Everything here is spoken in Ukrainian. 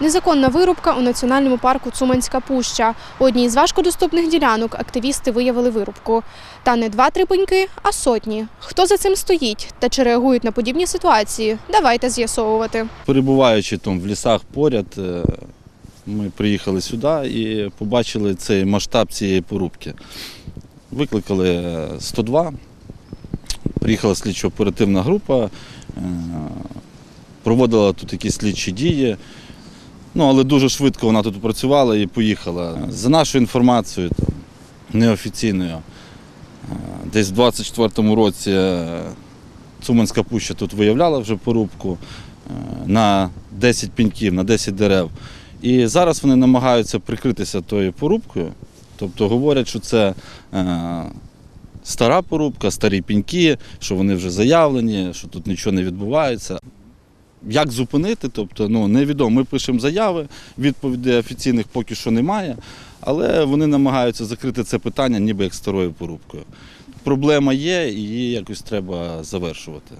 Незаконна вирубка у національному парку Цуманська пуща. У одній з важкодоступних ділянок активісти виявили вирубку. Та не два-три пеньки, а сотні. Хто за цим стоїть та чи реагують на подібні ситуації? Давайте з'ясовувати. Перебуваючи там в лісах поряд, е, ми приїхали сюди і побачили цей масштаб цієї порубки. Викликали е, 102, приїхала слідчо-оперативна група, е, проводила тут якісь слідчі дії. Ну, але дуже швидко вона тут працювала і поїхала. За нашою інформацією, неофіційною, е, десь в 24-му році е, Цуманська пуща тут виявляла вже порубку е, на 10 піньків, на 10 дерев. І зараз вони намагаються прикритися тою порубкою. Тобто говорять, що це стара порубка, старі піньки, що вони вже заявлені, що тут нічого не відбувається. Як зупинити, тобто, ну, невідомо. Ми пишемо заяви, відповідей офіційних поки що немає, але вони намагаються закрити це питання ніби як старою порубкою. Проблема є, і її якось треба завершувати.